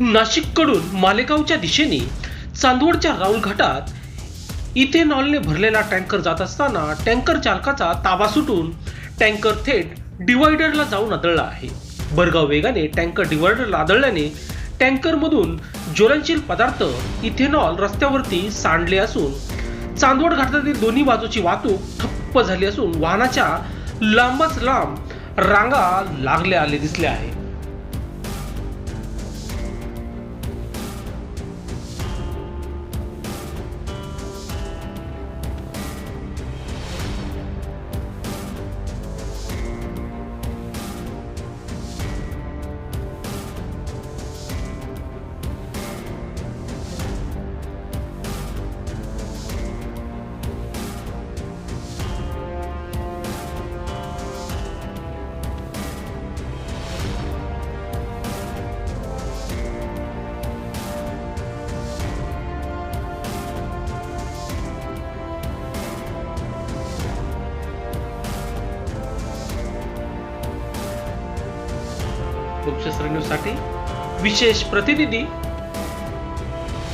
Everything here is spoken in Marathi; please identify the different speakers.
Speaker 1: नाशिककडून मालेगावच्या दिशेने चांदवडच्या राऊल घाटात इथेनॉलने भरलेला टँकर जात असताना टँकर चालकाचा ताबा सुटून टँकर थेट डिवायडरला जाऊन आदळला आहे. भरगाव वेगाने टँकर डिवायडरला आदळल्याने टँकरमधून ज्वलनशील पदार्थ इथेनॉल रस्त्यावरती सांडले असून चांदवड घाटातील दोन्ही बाजूची वाहतूक ठप्प झाली असून वाहनाच्या लांबच लांब रांगा लागल्या आले दिसले आहे लोकशास्त्र विशेष प्रतिनिधी